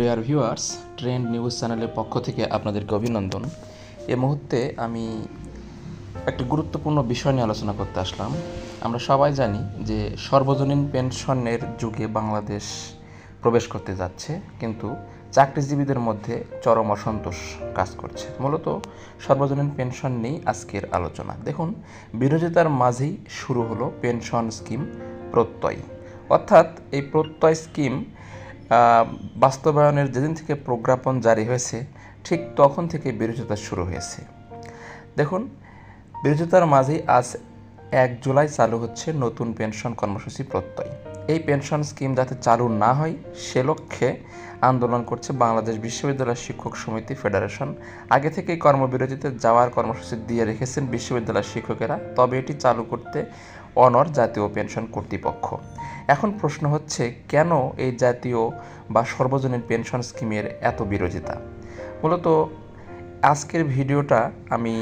Dear viewers trend news চ্যানেলের পক্ষ থেকে আপনাদেরকে অভিনন্দন। এ মুহূর্তে আমি একটি গুরুত্বপূর্ণ বিষয় নিয়ে আলোচনা করতে আসলাম। আমরা সবাই জানি যে সর্বজনীন পেনশনের যুগে বাংলাদেশ প্রবেশ করতে যাচ্ছে, কিন্তু চাকরিজীবীদের মধ্যে চরম অসন্তোষ কাজ করছে। মূলত সর্বজনীন পেনশন নেই আজকের আলোচনা। দেখুন, বিরোধিতার মাঝেই শুরু হলো পেনশন স্কিম প্রত্যয়। অর্থাৎ এই প্রত্যয় স্কিম বাস্তবায়নের যেদিন থেকে প্রজ্ঞাপন জারি হয়েছে, ঠিক তখন থেকে বিরোধিতা শুরু হয়েছে। দেখুন, বিরোধিতার মাঝেই আজ এক জুলাই চালু হচ্ছে নতুন পেনশন কর্মসূচি প্রত্যয়। এই পেনশন স্কিম যাতে চালু না হয়, সে লক্ষ্যে আন্দোলন করছে বাংলাদেশ বিশ্ববিদ্যালয় শিক্ষক সমিতি ফেডারেশন। আগে থেকেই কর্মবিরতিতে যাওয়ার কর্মসূচি দিয়ে রেখেছেন বিশ্ববিদ্যালয়ের শিক্ষকেরা, তবে এটি চালু করতে অনর জাতীয় পেনশন কর্তৃপক্ষ। এখন প্রশ্ন হচ্ছে, কেন এই জাতীয় বা সর্বজনীন পেনশন স্কিমের এত বিরোধিতা? মূলত আজকের ভিডিওটা আমি,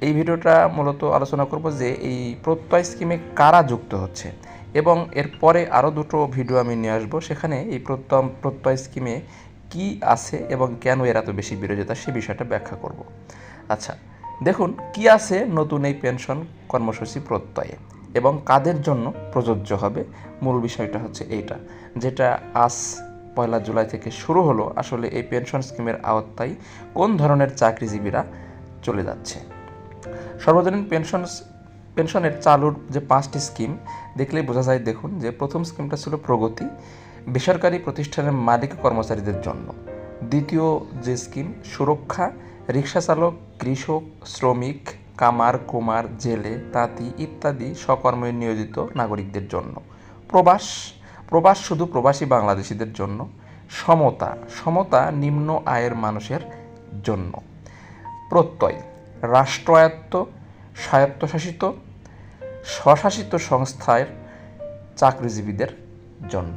এই ভিডিওটা মূলত আলোচনা করব যে এই প্রত্যয় স্কিমে কারা যুক্ত হচ্ছে। এবং এরপরে আরও দুটো ভিডিও আমি নিয়ে আসব। সেখানে এই প্রত্যয় প্রত্যয় স্কিমে কি আছে এবং কেন এর এত বেশি বিরোধিতা, সে বিষয়টা ব্যাখ্যা করব। আচ্ছা দেখুন, কি আছে নতুন এই পেনশন কর্মসূচি প্রত্যয়ে এবং কাদের জন্য প্রযোজ্য হবে? মূল বিষয়টা হচ্ছে এইটা, যেটা আজ পয়লা জুলাই থেকে শুরু হলো। আসলে এই পেনশন স্কিমের আওতায় কোন ধরনের চাকরিজীবীরা চলে যাচ্ছে? সর্বজনীন পেনশন পেনশনের চালুর যে পাঁচটি স্কিম, দেখলেই বোঝা যায়, দেখুন, যে প্রথম স্কিমটা ছিল প্রগতি, বেসরকারি প্রতিষ্ঠানের মালিক কর্মচারীদের জন্য। দ্বিতীয় যে স্কিম, সুরক্ষা, রিক্সা চালক, কৃষক, শ্রমিক, কামার, কুমার, জেলে, তাঁতি ইত্যাদি সকর্মে নিয়োজিত নাগরিকদের জন্য। প্রবাস প্রবাস শুধু প্রবাসী বাংলাদেশিদের জন্য, সমতা সমতা নিম্ন আয়ের মানুষের জন্য। প্রত্যয়, রাষ্ট্রায়ত্ত স্বায়ত্তশাসিত, স্বশাসিত সংস্থার চাকরিজীবীদের জন্য।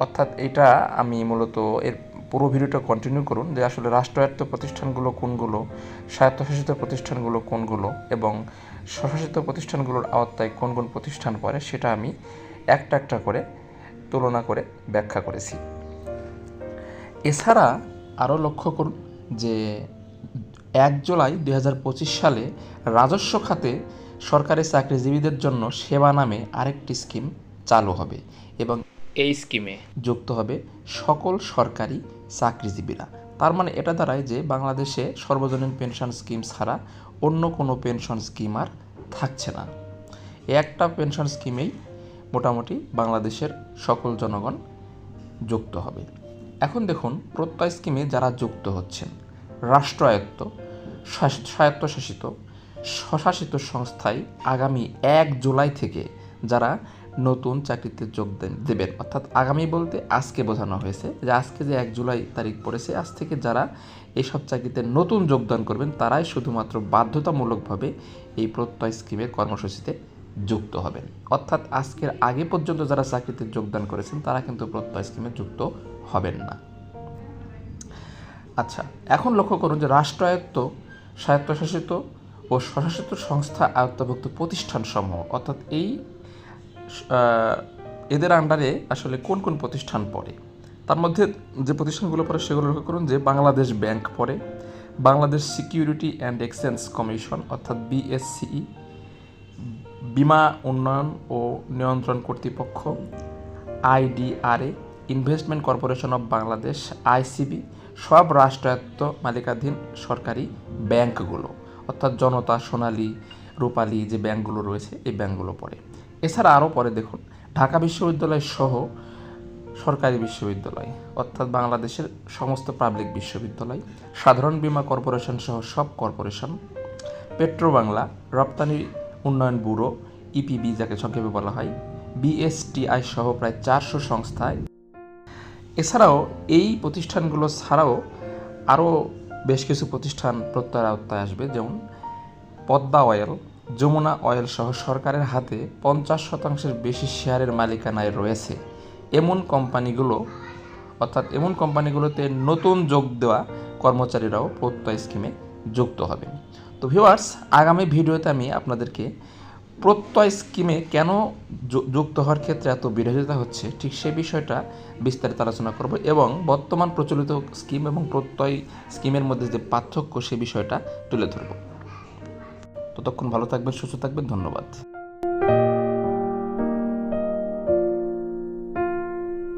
অর্থাৎ এটা আমি মূলত এর পুরো ভিডিওটা কন্টিনিউ করুন যে আসলে রাষ্ট্রায়ত্ত প্রতিষ্ঠানগুলো কোনগুলো, স্বায়ত্তশাসিত প্রতিষ্ঠানগুলো কোনগুলো এবং স্বশাসিত প্রতিষ্ঠানগুলোর আওতায় কোন কোন প্রতিষ্ঠান পড়ে সেটা আমি একটা একটা করে তুলনা করে ব্যাখ্যা করেছি। এছাড়া আরও লক্ষ্য করুন যে এক জুলাই দু হাজার পঁচিশ সালে রাজস্ব খাতে সরকারি চাকরিজীবীদের জন্য সেবা নামে আরেকটি স্কিম চালু হবে এবং এই স্কিমে যুক্ত হবে সকল সরকারি চাকরিজীবীরা। তার মানে এটা দাঁড়ায় যে বাংলাদেশে সর্বজনীন পেনশন স্কিম ছাড়া অন্য কোনো পেনশন স্কিম আর থাকছে না। একটা পেনশন স্কিমেই মোটামুটি বাংলাদেশের সকল জনগণ যুক্ত হবে। এখন দেখুন প্রত্যয় স্কিমে যারা যুক্ত হচ্ছেন রাষ্ট্রায়ত্ত শাস- স্বায়ত্তশাসিত, স্বশাসিত সংস্থায় আগামী এক জুলাই থেকে যারা নতুন চাকরিতে যোগ দেবেন। অর্থাৎ আগামী বলতে আজকে বোঝানো হয়েছে যে আজকে যে এক জুলাই তারিখ পড়েছে, আজ থেকে যারা এইসব চাকরিতে নতুন যোগদান করবেন, তারাই শুধুমাত্র বাধ্যতামূলকভাবে এই প্রত্যয় স্কিমের কর্মসূচিতে যুক্ত হবেন। অর্থাৎ আজকের আগে পর্যন্ত যারা চাকরিতে যোগদান করেছেন, তারা কিন্তু প্রত্যয় স্কিমে যুক্ত হবেন না। আচ্ছা এখন লক্ষ্য করুন যে রাষ্ট্রায়ত্ত, স্বায়ত্তশাসিত ও স্বশাসিত সংস্থা আয়ত্তভুক্ত প্রতিষ্ঠানসমূহ, অর্থাৎ এই এদের আন্ডারে আসলে কোন কোন প্রতিষ্ঠান পড়ে? তার মধ্যে যে প্রতিষ্ঠানগুলো পড়ে সেগুলো লক্ষ্য করুন যে বাংলাদেশ ব্যাংক পড়ে, Bangladesh security and exchange commission, অর্থাৎ বিএসসিই বিমা উন্নয়ন ও নিয়ন্ত্রণ কর্তৃপক্ষ IDRA investment corporation of Bangladesh ICB সব রাষ্ট্রায়ত্ত মালিকাধীন সরকারি ব্যাংকগুলো, অর্থাৎ জনতা, সোনালী, রূপালী যে ব্যাংকগুলো রয়েছে, এই ব্যাংকগুলো পড়ে। এছাড়া আরও পরে দেখুন, ঢাকা বিশ্ববিদ্যালয় সহ সরকারি বিশ্ববিদ্যালয়, অর্থাৎ বাংলাদেশের সমস্ত পাবলিক বিশ্ববিদ্যালয়, সাধারণ বীমা কর্পোরেশন সহ সব কর্পোরেশন পেট্রো বাংলা রপ্তানি উন্নয়ন ব্যুরো ইপিবি যাকে সংক্ষেপে বলা হয় বিএসটিআই সহ প্রায় চারশো সংস্থায় এছাড়াও এই প্রতিষ্ঠানগুলো ছাড়াও আরও বেশ কিছু প্রতিষ্ঠান প্রত্যয়ের আওতায় আসবে, যেমন পদ্মা অয়েল, যমুনা অয়েল সহ সরকারের হাতে পঞ্চাশ শতাংশের বেশি শেয়ারের মালিকানায় রয়েছে। এমন কোম্পানিগুলো, অর্থাৎ এমন কোম্পানিগুলোতে নতুন যোগ দেওয়া কর্মচারীরাও প্রত্যয় স্কিমে যুক্ত হবে। তো ভিউয়ার্স আগামী ভিডিওতে আমি আপনাদেরকে প্রত্যয় স্কিমে কেন যুক্ত হওয়ার ক্ষেত্রে এত বিরোধিতা হচ্ছে, ঠিক সে বিষয়টা বিস্তারিত আলোচনা করব এবং বর্তমান প্রচলিত স্কিম এবং প্রত্যয় স্কিমের মধ্যে যে পার্থক্য সে বিষয়টা তুলে ধরব। ততক্ষণ ভালো থাকবেন, সুস্থ থাকবেন, ধন্যবাদ।